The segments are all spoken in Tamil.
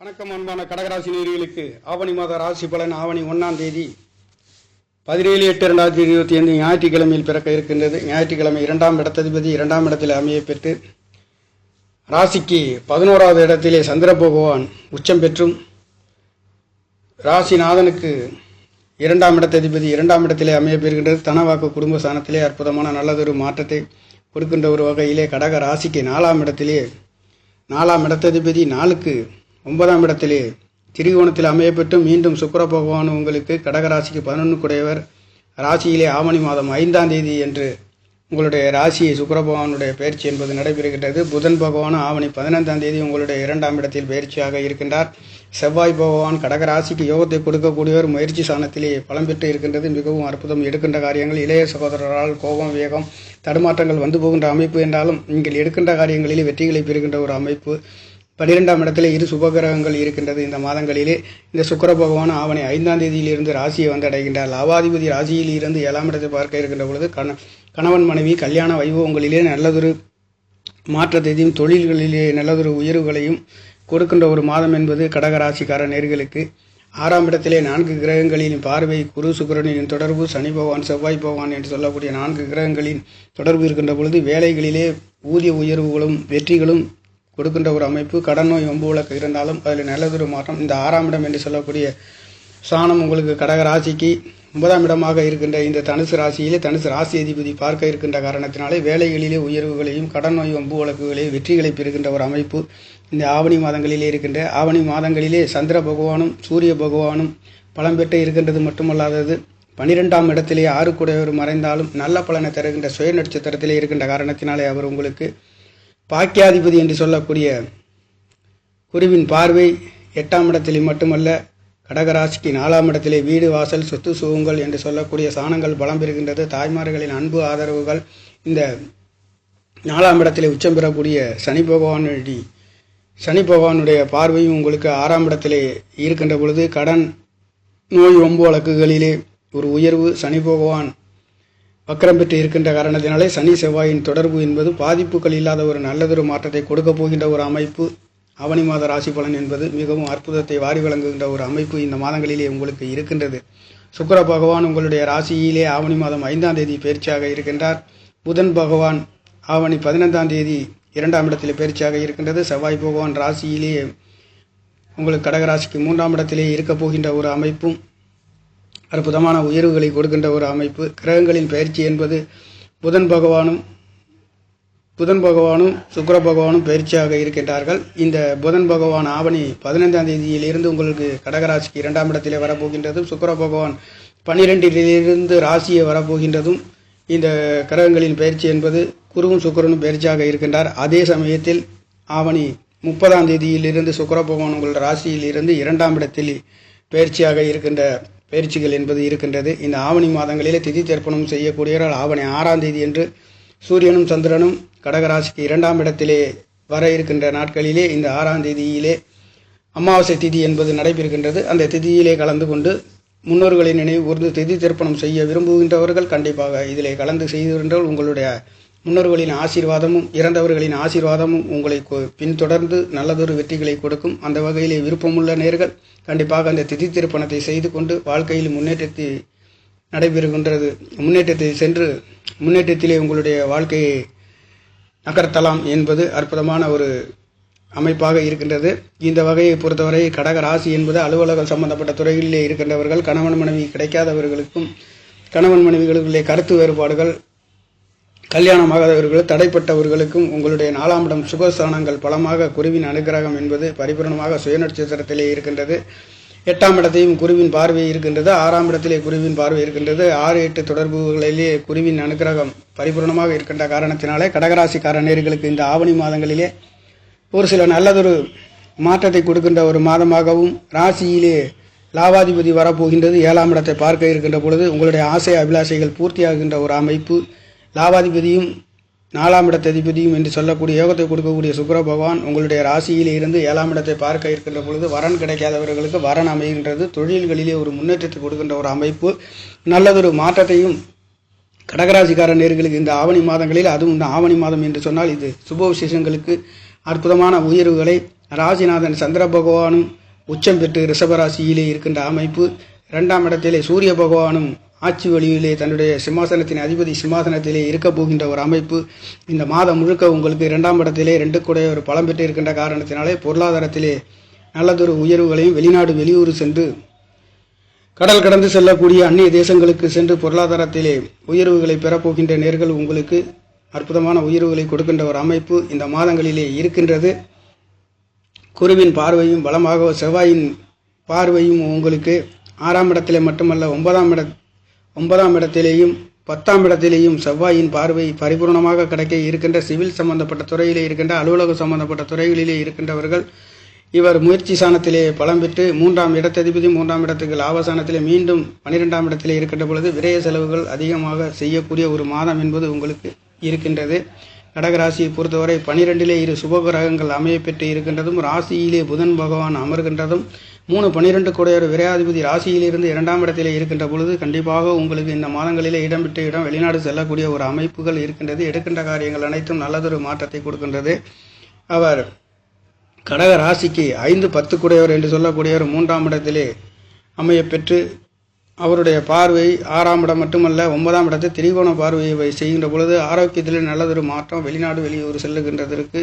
வணக்கம் அன்பான கடகராசி நேர்களுக்கு ஆவணி மாத ராசி பலன் ஆவணி ஒன்றாம் தேதி பதினேழு எட்டு ரெண்டாயிரத்தி இருபத்தி ஐந்து ஞாயிற்றுக்கிழமையில் பிறக்க இருக்கின்றது. ஞாயிற்றுக்கிழமை இரண்டாம் இடத்ததிபதி இரண்டாம் இடத்தில் அமைய பெற்று ராசிக்கு பதினோராவது இடத்திலே சந்திர பகவான் உச்சம் பெற்றும் ராசிநாதனுக்கு இரண்டாம் இடத்ததிபதி இரண்டாம் இடத்திலே அமைய பெறுகின்றது. தனவாக்கு குடும்ப ஸ்தானத்திலே அற்புதமான நல்லதொரு மாற்றத்தை கொடுக்கின்ற ஒரு வகையிலே கடக ராசிக்கு நாலாம் இடத்திலே நாலாம் இடத்ததிபதி நாளுக்கு ஒன்பதாம் இடத்திலே திரிகோணத்தில் அமையப்பெற்று மீண்டும் சுக்கர பகவான் உங்களுக்கு கடகராசிக்கு பதினொன்று குடையவர் ராசியிலே ஆவணி மாதம் ஐந்தாம் தேதி என்று உங்களுடைய ராசியை சுக்கர பகவானுடைய பயிற்சி என்பது நடைபெறுகின்றது. புதன் பகவான் ஆவணி பதினைந்தாம் தேதி உங்களுடைய இரண்டாம் இடத்தில் பயிற்சியாக இருக்கின்றார். செவ்வாய் பகவான் கடக ராசிக்கு யோகத்தை கொடுக்கக்கூடியவர் முயற்சி சாணத்திலே பலம் பெற்று இருக்கின்றது. மிகவும் அற்புதம் எடுக்கின்ற காரியங்கள். இளைய சகோதரரால் கோபம் வேகம் தடுமாற்றங்கள் வந்து போகின்ற அமைப்பு என்றாலும் நீங்கள் எடுக்கின்ற காரியங்களிலே வெற்றிகளை பெறுகின்ற ஒரு அமைப்பு. பன்னிரெண்டாம் இடத்திலே இரு சுபகிரகங்கள் இருக்கின்றது. இந்த மாதங்களிலே இந்த சுக்கிர பகவான் ஆவணி ஐந்தாம் தேதியிலிருந்து ராசியை வந்து அடைகின்றார். லாவாதிபதி ராசியில் இருந்து ஏழாம் இடத்தை பார்க்க இருக்கின்ற பொழுது கண கணவன் மனைவி கல்யாண வைபவங்களிலே நல்லதொரு மாற்றத்தையும் தொழில்களிலே நல்லதொரு உயர்வுகளையும் கொடுக்கின்ற ஒரு மாதம் என்பது கடகராசிக்கார நேர்களுக்கு. ஆறாம் இடத்திலே நான்கு கிரகங்களின் பார்வை குரு சுக்கரனின் தொடர்பு சனி பகவான் செவ்வாய் பகவான் என்று சொல்லக்கூடிய நான்கு கிரகங்களின் தொடர்பு இருக்கின்ற பொழுது வேலைகளிலே ஊதிய உயர்வுகளும் வெற்றிகளும் கொடுக்கின்ற ஒரு அமைப்பு கடன் நோய் ஒம்பு விளக்கு இருந்தாலும் அதில் நல்லதொரு மாற்றம். இந்த ஆறாம் இடம் என்று சொல்லக்கூடிய சாணம் உங்களுக்கு கடக ராசிக்கு ஒன்பதாம் இடமாக இருக்கின்ற இந்த தனுசு ராசியிலே தனுசு ராசி அதிபதி பார்க்க இருக்கின்ற காரணத்தினாலே வேலைகளிலே உயர்வுகளையும் கடன் நோய் ஒம்பு வழக்குகளையும் வெற்றிகளை பெறுகின்ற ஒரு அமைப்பு இந்த ஆவணி மாதங்களிலே இருக்கின்ற. ஆவணி மாதங்களிலே சந்திர பகவானும் சூரிய பகவானும் பழம்பெற்று இருக்கின்றது மட்டுமல்லாதது பனிரெண்டாம் இடத்திலே ஆறு கூடையவர் மறைந்தாலும் நல்ல பலனை தருகின்ற சுய நட்சத்திரத்திலே இருக்கின்ற காரணத்தினாலே அவர் உங்களுக்கு பாக்கியாதிபதி என்று சொல்லக்கூடிய குருவின் பார்வை எட்டாம் இடத்திலே மட்டுமல்ல கடகராசிக்கு நாலாம் இடத்திலே வீடு வாசல் சொத்து சுகங்கள் என்று சொல்லக்கூடிய சாணங்கள் பலம் பெறுகின்றது. தாய்மார்களின் அன்பு ஆதரவுகள் இந்த நாலாம் இடத்திலே உச்சம் பெறக்கூடிய சனி பகவானுடைய சனி பகவானுடைய பார்வையும் உங்களுக்கு ஆறாம் இடத்திலே இருக்கின்ற பொழுது கடன் நோய் ஒம்பு வழக்குகளிலே ஒரு உயர்வு சனி பகவான் வக்கரம் பெற்று இருக்கின்ற காரணத்தினாலே சனி செவ்வாயின் தொடர்பு என்பது பாதிப்புகள் இல்லாத ஒரு நல்லதொரு மாற்றத்தை கொடுக்கப் போகின்ற ஒரு அமைப்பு. ஆவணி மாத ராசி பலன் என்பது மிகவும் அற்புதத்தை வாரி வழங்குகின்ற ஒரு அமைப்பு இந்த மாதங்களிலே உங்களுக்கு இருக்கின்றது. சுக்கர பகவான் உங்களுடைய ராசியிலே ஆவணி மாதம் ஐந்தாம் தேதி பயிற்சியாக இருக்கின்றார். புதன் பகவான் ஆவணி பதினைந்தாம் தேதி இரண்டாம் இடத்திலே பயிற்சியாக இருக்கின்றது. செவ்வாய் பகவான் ராசியிலே உங்களுக்கு கடகராசிக்கு மூன்றாம் இடத்திலே இருக்கப் போகின்ற ஒரு அமைப்பும் அற்புதமான உயர்வுகளை கொடுக்கின்ற ஒரு அமைப்பு. கிரகங்களின் பயிற்சி என்பது புதன் பகவானும் புதன் பகவானும் சுக்கர பகவானும் பயிற்சியாக இருக்கின்றார்கள். இந்த புதன் பகவான் ஆவணி பதினைந்தாம் தேதியிலிருந்து உங்களுக்கு கடகராசிக்கு இரண்டாம் இடத்திலே வரப்போகின்றதும் சுக்கர பகவான் பன்னிரெண்டிலிருந்து ராசியை வரப்போகின்றதும் இந்த கிரகங்களின் பயிற்சி என்பது குருவும் சுக்கரனும் பயிற்சியாக இருக்கின்றார். அதே சமயத்தில் ஆவணி முப்பதாம் தேதியிலிருந்து சுக்கர பகவான் உங்கள் ராசியில் இருந்து இரண்டாம் இடத்தில் பயிற்சியாக இருக்கின்ற பயிற்சிகள் என்பது இருக்கின்றது. இந்த ஆவணி மாதங்களிலே திதி தர்ப்பணம் செய்யக்கூடியவர்கள் ஆவணி ஆறாம் தேதி என்று சூரியனும் சந்திரனும் கடகராசிக்கு இரண்டாம் இடத்திலே வர இருக்கின்ற நாட்களிலே இந்த ஆறாம் தேதியிலே அமாவாசை திதி என்பது நடைபெறுகின்றது. அந்த திதியிலே கலந்து கொண்டு முன்னோர்களின் நினைவு கூர்ந்து திதி தர்ப்பணம் செய்ய விரும்புகின்றவர்கள் கண்டிப்பாக இதிலே கலந்து செய்கின்றவர்கள் உங்களுடைய முன்னோர்களின் ஆசீர்வாதமும் இறந்தவர்களின் ஆசீர்வாதமும் உங்களை பின்தொடர்ந்து நல்லதொரு வெற்றிகளை கொடுக்கும். அந்த வகையிலே விருப்பமுள்ள நேர்கள் கண்டிப்பாக அந்த திதி திருப்பணத்தை செய்து கொண்டு வாழ்க்கையில் முன்னேற்றத்தை நடைபெறுகின்றது. முன்னேற்றத்தை சென்று முன்னேற்றத்திலே உங்களுடைய வாழ்க்கையை நகர்த்தலாம் என்பது அற்புதமான ஒரு அமைப்பாக இருக்கின்றது. இந்த வகையை பொறுத்தவரை கடக ராசி என்பது அலுவலகம் சம்பந்தப்பட்ட துறைகளிலே இருக்கின்றவர்கள் கணவன் மனைவி கிடைக்காதவர்களுக்கும் கணவன் மனைவிகளுக்குள்ளே கருத்து வேறுபாடுகள் கல்யாணமாகாதவர்கள் தடைப்பட்டவர்களுக்கும் உங்களுடைய நாலாம் இடம் சுகஸ்தானங்கள் பலமாக குருவின் அனுகிரகம் என்பது பரிபூர்ணமாக சுயநட்சத்திரத்திலே இருக்கின்றது. எட்டாம் இடத்தையும் குருவின் பார்வை இருக்கின்றது. ஆறாம் இடத்திலே குருவின் பார்வை இருக்கின்றது. ஆறு எட்டு தொடர்புகளிலே குருவின் அனுகிரகம் பரிபூர்ணமாக இருக்கின்ற காரணத்தினாலே கடகராசிக்கார நேர்களுக்கு இந்த ஆவணி மாதங்களிலே ஒரு சில நல்லதொரு மாற்றத்தை கொடுக்கின்ற ஒரு மாதமாகவும் ராசியிலே லாவாதிபதி வரப்போகின்றது. ஏழாம் இடத்தை பார்க்க இருக்கின்ற பொழுது உங்களுடைய ஆசை அபிலாஷைகள் பூர்த்தியாகின்ற ஒரு அமைப்பு. லாவாதிபதியும் நாலாம் இடத்ததிபதியும் என்று சொல்லக்கூடிய யோகத்தை கொடுக்கக்கூடிய சுக்கர பகவான் உங்களுடைய ராசியிலே இருந்து ஏழாம் இடத்தை பார்க்க இருக்கின்ற பொழுது வரன் கிடைக்காதவர்களுக்கு வரன் அமைகின்றது. தொழில்களிலே ஒரு முன்னேற்றத்தை கொடுக்கின்ற ஒரு அமைப்பு. நல்லதொரு மாற்றத்தையும் கடகராசிக்கார நேர்களுக்கு இந்த ஆவணி மாதங்களில் அதுவும் இந்த ஆவணி மாதம் என்று சொன்னால் இது சுப விசேஷங்களுக்கு அற்புதமான உயர்வுகளை ராசிநாதன் சந்திர பகவானும் உச்சம் பெற்று ரிஷபராசியிலே இருக்கின்ற அமைப்பு. இரண்டாம் இடத்திலே சூரிய பகவானும் ஆட்சி வழியிலே தன்னுடைய சிம்மாசனத்தின் அதிபதி சிம்மாசனத்திலே இருக்க போகின்ற ஒரு அமைப்பு இந்த மாதம் முழுக்க உங்களுக்கு இரண்டாம் இடத்திலே ரெண்டு கூட ஒரு பலம் பெற்று இருக்கின்ற காரணத்தினாலே பொருளாதாரத்திலே நல்லதொரு உயர்வுகளையும் வெளிநாடு வெளியூர் சென்று கடல் கடந்து செல்லக்கூடிய அந்நிய தேசங்களுக்கு சென்று பொருளாதாரத்திலே உயர்வுகளை பெறப்போகின்ற நேர்கள் உங்களுக்கு அற்புதமான உயர்வுகளை கொடுக்கின்ற ஒரு அமைப்பு இந்த மாதங்களிலே இருக்கின்றது. குருவின் பார்வையும் பலமாக செவ்வாயின் பார்வையும் உங்களுக்கு ஆறாம் இடத்திலே மட்டுமல்ல ஒன்பதாம் இட ஒன்பதாம் இடத்திலேயும் பத்தாம் இடத்திலேயும் செவ்வாயின் பார்வை பரிபூர்ணமாக கிடைக்க இருக்கின்ற சிவில் சம்பந்தப்பட்ட துறையிலே இருக்கின்ற அலுவலகம் சம்பந்தப்பட்ட துறைகளிலே இருக்கின்றவர்கள் இவர் முயற்சி சாணத்திலே பலம் பெற்று மூன்றாம் இடத்ததிபதி மூன்றாம் இடத்துக்கு லாபசானத்திலே மீண்டும் பன்னிரெண்டாம் இடத்திலே இருக்கின்ற பொழுது விரய செலவுகள் அதிகமாக செய்யக்கூடிய ஒரு மாதம் என்பது உங்களுக்கு இருக்கின்றது. கடகராசியை பொறுத்தவரை பனிரெண்டிலே இரு சுபகிரகங்கள் அமைய பெற்று இருக்கின்றதும் ராசியிலே புதன் பகவான் அமர்கின்றதும் மூணு பன்னிரெண்டு கூடையோர் விரையாதிபதி ராசியிலிருந்து இரண்டாம் இடத்திலே இருக்கின்ற பொழுது கண்டிப்பாக உங்களுக்கு இந்த மாதங்களிலே இடம் விட்டு இடம் வெளிநாடு செல்லக்கூடிய ஒரு அமைப்புகள் இருக்கின்றது. எடுக்கின்ற காரியங்கள் அனைத்தும் நல்லதொரு மாற்றத்தை கொடுக்கின்றது. அவர் கடக ராசிக்கு ஐந்து பத்து கூடையவர் என்று சொல்லக்கூடியவர் மூன்றாம் இடத்திலே அமைய பெற்று அவருடைய பார்வை ஆறாம் இடம் மட்டுமல்ல ஒன்பதாம் இடத்தை திரிகோண பார்வையை செய்கின்ற பொழுது ஆரோக்கியத்தில் நல்லதொரு மாற்றம் வெளிநாடு வெளியூர் செல்லுகின்றதற்கு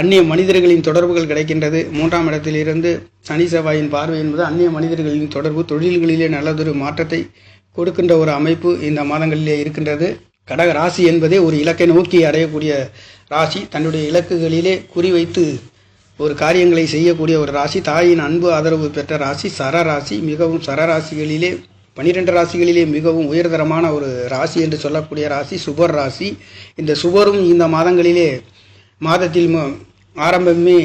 அந்நிய மனிதர்களின் தொடர்புகள் கிடைக்கின்றது. மூன்றாம் இடத்திலிருந்து சனி செவ்வாயின் பார்வை என்பது அந்நிய மனிதர்களின் தொடர்பு தொழில்களிலே நல்லதொரு மாற்றத்தை கொடுக்கின்ற ஒரு அமைப்பு இந்த மாதங்களிலே இருக்கின்றது. கடக ராசி என்பதே ஒரு இலக்கை நோக்கி அடையக்கூடிய ராசி. தன்னுடைய இலக்குகளிலே குறிவைத்து ஒரு காரியங்களை செய்யக்கூடிய ஒரு ராசி. தாயின் அன்பு ஆதரவு பெற்ற ராசி. சரராசி மிகவும் சரராசிகளிலே பனிரெண்டு ராசிகளிலே மிகவும் உயர்தரமான ஒரு ராசி என்று சொல்லக்கூடிய ராசி சுபர் ராசி. இந்த சுபரும் இந்த மாதங்களிலே மாதத்தில் ஆரம்பமே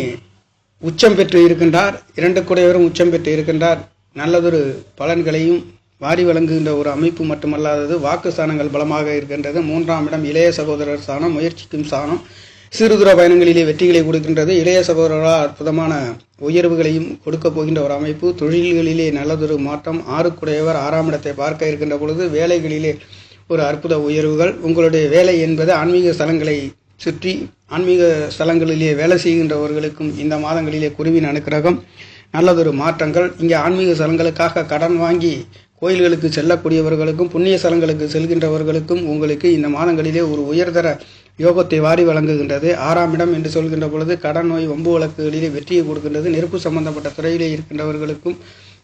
உச்சம் பெற்று இருக்கின்றார். இரண்டு குடையவரும் உச்சம் பெற்று இருக்கின்றார். நல்லதொரு பலன்களையும் வாரி வழங்குகின்ற ஒரு அமைப்பு மட்டுமல்லாதது வாக்கு ஸ்தானங்கள் பலமாக இருக்கின்றது. மூன்றாம் இடம் இளைய சகோதரர் ஸ்தானம் முயற்சிக்கும் ஸ்தானம். சிறு தூர பயணங்களிலே வெற்றிகளை கொடுக்கின்றது. இளைய சகோதரர்களால் அற்புதமான உயர்வுகளையும் கொடுக்க போகின்ற ஒரு அமைப்பு. தொழில்களிலே நல்லதொரு மாற்றம். ஆறுக்குடையவர் ஆறாம் இடத்தை பார்க்க இருக்கின்ற பொழுது வேலைகளிலே ஒரு அற்புத உயர்வுகள். உங்களுடைய வேலை என்பது ஆன்மீக ஸ்தலங்களை சுற்றி ஆன்மீக ஸ்தலங்களிலே வேலை செய்கின்றவர்களுக்கும் இந்த மாதங்களிலே குருவின் அனுக்கிரகம். நல்லதொரு மாற்றங்கள். இங்கே ஆன்மீக ஸ்தலங்களுக்காக கடன் வாங்கி கோயில்களுக்கு செல்லக்கூடியவர்களுக்கும் புண்ணிய ஸ்தலங்களுக்கு செல்கின்றவர்களுக்கும் உங்களுக்கு இந்த மாதங்களிலே ஒரு உயர்தர யோகத்தை வாரி வழங்குகின்றது. ஆறாம் இடம் என்று சொல்கின்ற பொழுது கடன் நோய் வம்பு வழக்குகளிலே வெற்றியை கொடுக்கின்றது. நெருப்பு சம்பந்தப்பட்ட துறையிலே இருக்கின்றவர்களுக்கும்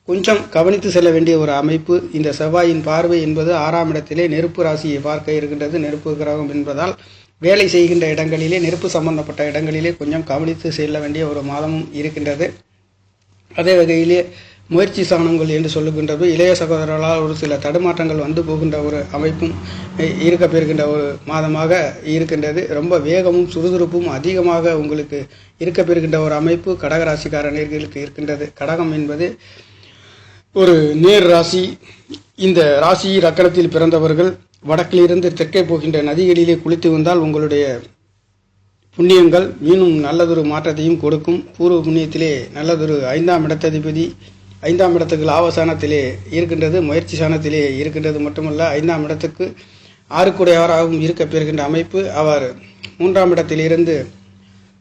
கொஞ்சம் கவனித்து செல்ல வேண்டிய ஒரு அமைப்பு. இந்த செவ்வாயின் பார்வை என்பது ஆறாம் இடத்திலே நெருப்பு ராசியை பார்க்க இருக்கின்றது. நெருப்பு கிரகம் என்பதால் வேலை செய்கின்ற இடங்களிலே நெருப்பு சம்பந்தப்பட்ட இடங்களிலே கொஞ்சம் கவனித்து செல்ல வேண்டிய ஒரு மாதமும் இருக்கின்றது. அதே வகையிலே முயற்சி சாணங்கள் என்று சொல்லுகின்றது இளைய சகோதரர்களால் ஒரு சில தடுமாற்றங்கள் வந்து போகின்ற ஒரு அமைப்பும் இருக்கப்பெறுகின்ற இருக்க ஒரு மாதமாக இருக்கின்றது. ரொம்ப வேகமும் சுறுசுறுப்பும் அதிகமாக உங்களுக்கு இருக்கப்பெறுகின்ற ஒரு அமைப்பு கடகராசிக்கார நேர்களுக்கு இருக்கின்றது. கடகம் என்பது ஒரு நேர் ராசி. இந்த ராசி ரக்கணத்தில் பிறந்தவர்கள் வடக்கிலிருந்து தெற்கே போகின்ற நதிகளிலே குளித்து வந்தால் உங்களுடைய புண்ணியங்கள் மீண்டும் நல்லதொரு மாற்றத்தையும் கொடுக்கும். பூர்வ புண்ணியத்திலே நல்லதொரு ஐந்தாம் இடத்ததிபதி ஐந்தாம் இடத்துக்கு லாபசானத்திலே இருக்கின்றது முயற்சி சாணத்திலே இருக்கின்றது மட்டுமல்ல ஐந்தாம் இடத்துக்கு ஆறுக்குடையவராகவும் இருக்க பெறுகின்ற அமைப்பு அவர். மூன்றாம் இடத்திலிருந்து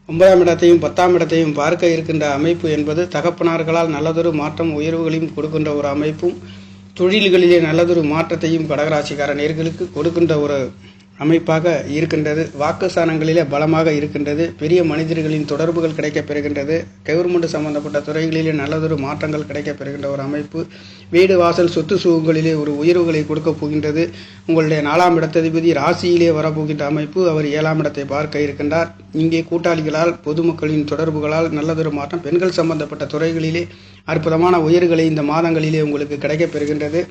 ஒன்பதாம் இடத்தையும் பத்தாம் இடத்தையும் பார்க்க இருக்கின்ற அமைப்பு என்பது தகப்பனார்களால் நல்லதொரு மாற்றம் உயர்வுகளையும் கொடுக்கின்ற ஒரு அமைப்பும் தொழில்களிலே நல்லதொரு மாற்றத்தையும் கடகராசிக்கார நேர்களுக்கு கொடுக்கின்ற ஒரு அமைப்பாக இருக்கின்றது. வாக்குஸ்தானங்களிலே பலமாக இருக்கின்றது. பெரிய மனிதர்களின் தொடர்புகள் கிடைக்கப் பெறுகின்றது. கவர்மெண்ட் சம்பந்தப்பட்ட துறைகளிலே நல்லதொரு மாற்றங்கள் கிடைக்கப் பெறுகின்ற ஒரு அமைப்பு. வீடு வாசல் சொத்து சுகங்களிலே ஒரு உயர்வுகளை கொடுக்கப் போகின்றது. உங்களுடைய நாலாம் இடத்ததிபதி ராசியிலே வரப்போகின்ற அமைப்பு அவர் ஏழாம் இடத்தை பார்க்க இருக்கின்றார். இங்கே கூட்டாளிகளால் பொதுமக்களின் தொடர்புகளால் நல்லதொரு மாற்றம். பெண்கள் சம்பந்தப்பட்ட துறைகளிலே அற்புதமான உயர்களை இந்த மாதங்களிலே உங்களுக்கு கிடைக்கப் பெறுகின்றது.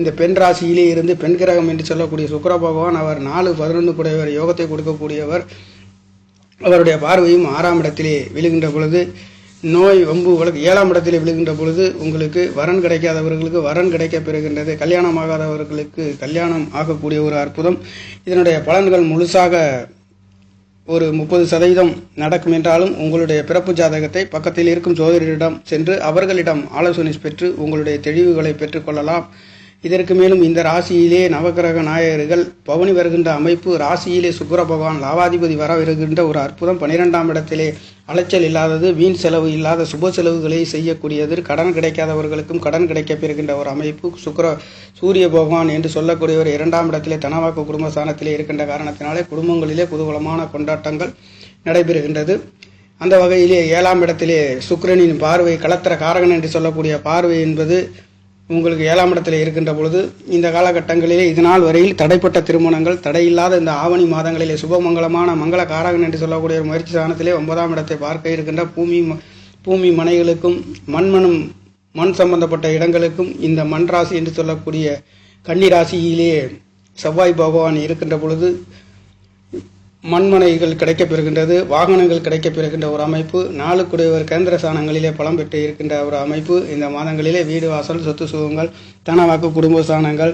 இந்த பெண் ராசியிலே இருந்து பெண் கிரகம் என்று சொல்லக்கூடிய சுக்கர பகவான் அவர் நாலு பதினொன்று கூடியவர் யோகத்தை கொடுக்கக்கூடியவர். அவருடைய பார்வையும் ஆறாம் இடத்திலே விழுகின்ற பொழுது நோய் வம்பு வழக்கு ஏழாம் இடத்திலே விழுகின்ற பொழுது உங்களுக்கு வரன் கிடைக்காதவர்களுக்கு வரன் கிடைக்க பெறுகின்றது. கல்யாணம் ஆகாதவர்களுக்கு கல்யாணம் ஆகக்கூடிய ஒரு அற்புதம். இதனுடைய பலன்கள் முழுசாக ஒரு முப்பது சதவீதம் நடக்கும் என்றாலும் உங்களுடைய பிறப்பு ஜாதகத்தை பக்கத்தில் இருக்கும் ஜோதிடரிடம் சென்று அவர்களிடம் ஆலோசனை பெற்று உங்களுடைய தெளிவுகளை பெற்றுக்கொள்ளலாம் இதற்கு மேலும் இந்த ராசியிலே நவகிரக நாயகர்கள் பவனி வருகின்ற அமைப்பு ராசியிலே சுக்கர பகவான் லாவாதிபதி வர வருகின்ற ஒரு அற்புதம். பன்னிரெண்டாம் இடத்திலே அலைச்சல் இல்லாதது வீண் செலவு இல்லாத சுப செலவுகளை செய்யக்கூடியது. கடன் கிடைக்காதவர்களுக்கும் கடன் கிடைக்கப்பெறுகின்ற ஒரு அமைப்பு. சுக்கர சூரிய பகவான் என்று சொல்லக்கூடியவர் இரண்டாம் இடத்திலே தனவாக்கு குடும்பஸ்தானத்திலே இருக்கின்ற காரணத்தினாலே குடும்பங்களிலே குதூகலமான கொண்டாட்டங்கள் நடைபெறுகின்றது. அந்த வகையிலே ஏழாம் இடத்திலே சுக்கரனின் பார்வை களத்திர காரகன் என்று சொல்லக்கூடிய பார்வை என்பது உங்களுக்கு ஏழாம் இடத்துல இருக்கின்ற பொழுது இந்த காலகட்டங்களிலே இதனால் வரையில் தடைப்பட்ட திருமணங்கள் தடையில்லாத இந்த ஆவணி மாதங்களிலே சுபமங்கலமான மங்கள காரகன் என்று சொல்லக்கூடிய ஒரு முயற்சி சாணத்திலே ஒன்பதாம் இடத்தை பார்க்க இருக்கின்ற பூமி பூமி மனைகளுக்கும் மண்மனும் மண் சம்பந்தப்பட்ட இடங்களுக்கும் இந்த மண் ராசி என்று சொல்லக்கூடிய கன்னி ராசியிலே செவ்வாய் பகவான் இருக்கின்ற பொழுது மண்மனைகள் கிடைக்கப்பெறுகின்றது வாகனங்கள் கிடைக்கப்பெறுகின்ற ஒரு அமைப்பு நாளுக்குடையவர் கேந்திர ஸ்தானங்களிலே பலம் பெற்று இருக்கின்ற ஒரு அமைப்பு. இந்த மாதங்களிலே வீடு வாசல் சொத்து சுகங்கள் தனவாக்கு குடும்ப ஸ்தானங்கள்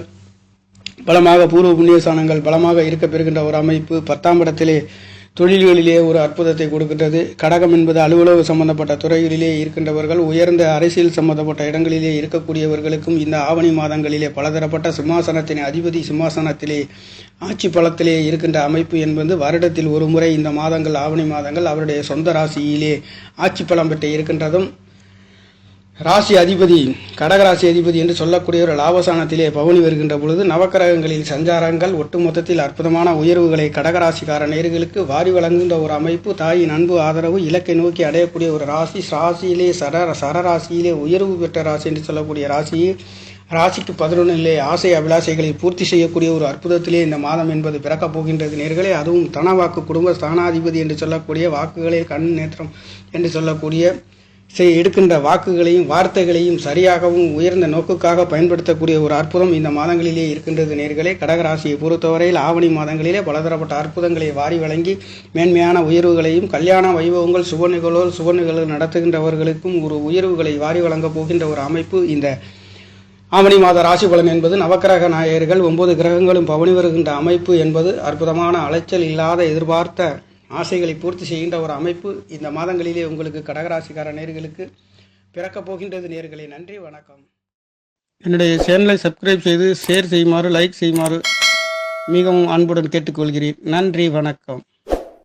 பலமாக பூர்வ புண்ணிய ஸ்தானங்கள் பலமாக இருக்க பெறுகின்ற ஒரு அமைப்பு. பத்தாம் இடத்திலே தொழில்களிலே ஒரு அற்புதத்தை கொடுக்கின்றது. கடகம் என்பது அலுவலக சம்பந்தப்பட்ட துறைகளிலே இருக்கின்றவர்கள் உயர்ந்த அரசியல் சம்பந்தப்பட்ட இடங்களிலே இருக்கக்கூடியவர்களுக்கும் இந்த ஆவணி மாதங்களிலே பலதரப்பட்ட சிம்மாசனத்தின் அதிபதி சிம்மாசனத்திலே ஆட்சி பலத்திலே இருக்கின்ற அமைப்பு என்பது வருடத்தில் ஒரு முறை இந்த மாதங்கள் ஆவணி மாதங்கள் அவருடைய சொந்த ராசியிலே ஆட்சி பலம் பெற்று இருக்கின்றதும் ராசி அதிபதி கடகராசி அதிபதி என்று சொல்லக்கூடிய ஒரு லாபசானத்திலே பவனி வருகின்ற பொழுது நவக்கிரகங்களில் சஞ்சாரங்கள் ஒட்டுமொத்தத்தில் அற்புதமான உயர்வுகளை கடகராசிக்கார நேர்களுக்கு வாரி வழங்குகின்ற ஒரு அமைப்பு. தாயின் அன்பு ஆதரவு இலக்கை நோக்கி அடையக்கூடிய ஒரு ராசி. ராசியிலே சர சரராசியிலே உயர்வு பெற்ற ராசி என்று சொல்லக்கூடிய ராசியை ராசிக்கு பதினொன்றிலே ஆசை அபிலாசைகளை பூர்த்தி செய்யக்கூடிய ஒரு அற்புதத்திலே இந்த மாதம் என்பது பிறக்கப் போகின்றது நேர்களே. அதுவும் தனவாக்கு குடும்ப ஸ்தானாதிபதி என்று சொல்லக்கூடிய வாக்குகளே கண் நேற்றம் என்று சொல்லக்கூடிய செய் எடுக்கின்ற வாக்குகளையும் வார்த்தைகளையும் சரியாகவும் உயர்ந்த நோக்குக்காக பயன்படுத்தக்கூடிய ஒரு அற்புதம் இந்த மாதங்களிலே இருக்கின்றது நேர்களே. கடகராசியை பொறுத்தவரையில் ஆவணி மாதங்களிலே பலதரப்பட்ட அற்புதங்களை வாரி வழங்கி மேன்மையான உயர்வுகளையும் கல்யாண வைபவங்கள் சுப நிகழ்வுகள் சுப நிகழ்வு நடத்துகின்றவர்களுக்கும் ஒரு உயர்வுகளை வாரி வழங்கப் போகின்ற ஒரு அமைப்பு இந்த ஆவணி மாத ராசி பலன் என்பது. நவக்கிரக நாயகர்கள் ஒன்பது கிரகங்களும் பவனி வருகின்ற அமைப்பு என்பது அற்புதமான அலைச்சல் இல்லாத எதிர்பார்த்த ஆசைகளை பூர்த்தி செய்கின்ற ஒரு அமைப்பு இந்த மாதங்களிலே உங்களுக்கு கடகராசிக்கார நேர்களுக்கு பிறக்கப் போகின்றது நேர்களே நன்றி வணக்கம். என்னுடைய சேனலை சப்ஸ்கிரைப் செய்து ஷேர் செய்யுமாறு லைக் செய்யுமாறு மிகவும் அன்புடன் கேட்டுக்கொள்கிறேன். நன்றி வணக்கம்.